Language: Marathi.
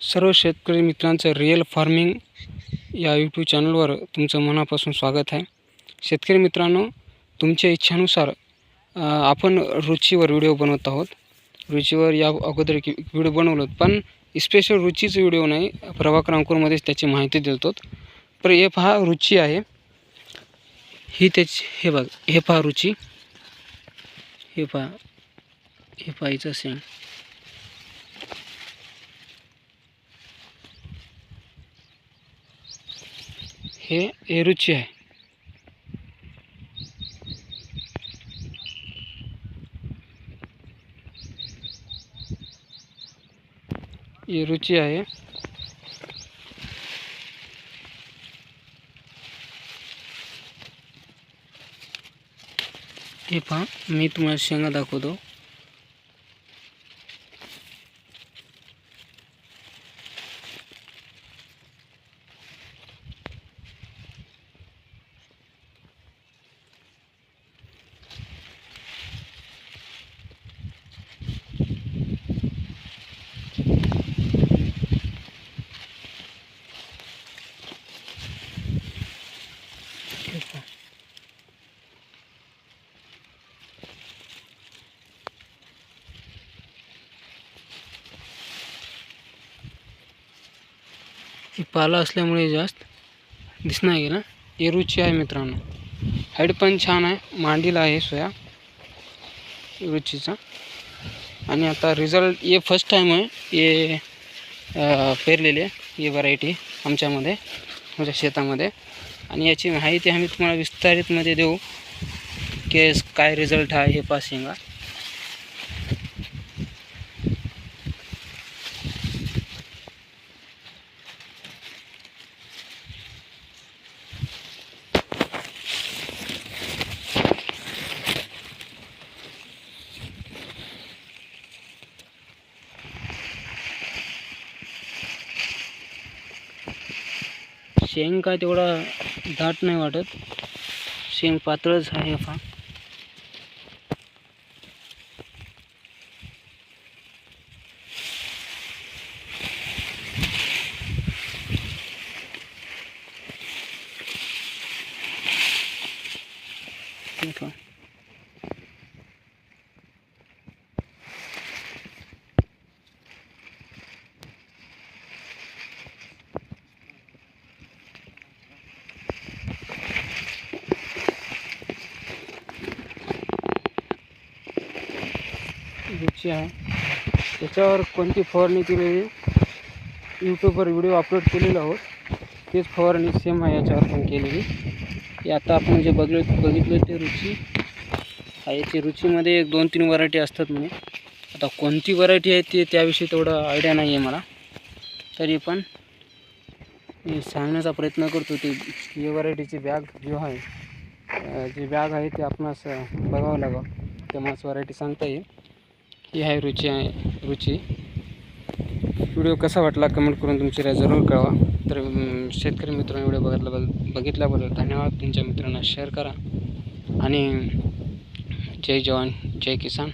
सर्व शेतकरी मित्रांचं रिअल फार्मिंग या यूट्यूब चॅनलवर तुमचं मनापासून स्वागत आहे. शेतकरी मित्रांनो तुमच्या इच्छानुसार आपण रुचीवर व्हिडिओ बनवत आहोत. रुचीवर या अगोदर एक व्हिडिओ बनवलोत पण स्पेशल रुचीचं व्हिडिओ नाही. प्रभाकर अंकुरमध्येच त्याची माहिती देतो पर हे पहा रुची आहे. ही त्याची हे बघ हे पहा रुची. हे पहा हे पाहायचं सेम हे एरूची आहे. एरुची आहे. हे पहा मी तुम्हाला शेंगा दाखवतो हे पहा ही पाला असल्यामुळे जास्त दिसणार नाही गेला. एरुची आहे मित्रांनो. हाईट पण छान आहे. मांडीला आहे सोया. रुचीचा. आणि आता रिझल्ट ये फर्स्ट टाईम आहे. ये अं, पेरलेली आहे ही व्हरायटी आमच्यामध्ये आमच्या शेतामध्ये. आणि याची माहिती आम्ही तुम्हाला विस्तारितमध्ये देऊ. की काय रिझल्ट आहे हे पास शेंग काय तेवढा दाट नाही वाटत शेंग पातळच आहे हा Okay. पहा. रुची आहे. त्याच्यावर कोणती फवारणी केलेली यूट्यूबवर व्हिडिओ अपलोड केलेला आहोत. तेच फवारणी सेम आहे याच्यावर पण केलेली. की आता आपण जे बघलो बघितलं ते रुची याची रुचीमध्ये एक दोन तीन व्हरायटी असतात म्हणे. आता कोणती व्हरायटी आहे ते त्याविषयी तेवढं आयडिया नाही आहे मला. तरी पण मी सांगण्याचा प्रयत्न करतो ती ही व्हरायटीची बॅग जो आहे जी बॅग आहे ते आपणास बघावं लागावं तेव्हाच व्हरायटी सांगता येईल. ही आहे रुची आहे रुची. व्हिडिओ कसा वाटला कमेंट करून तुमची राय जरूर कळवा. तर शेतकरी मित्रांनो व्हिडिओ बघितल्याबद्दल बघितल्याबद्दल धन्यवाद. तुमच्या मित्रांना शेअर करा. आणि जय जवान जय किसान.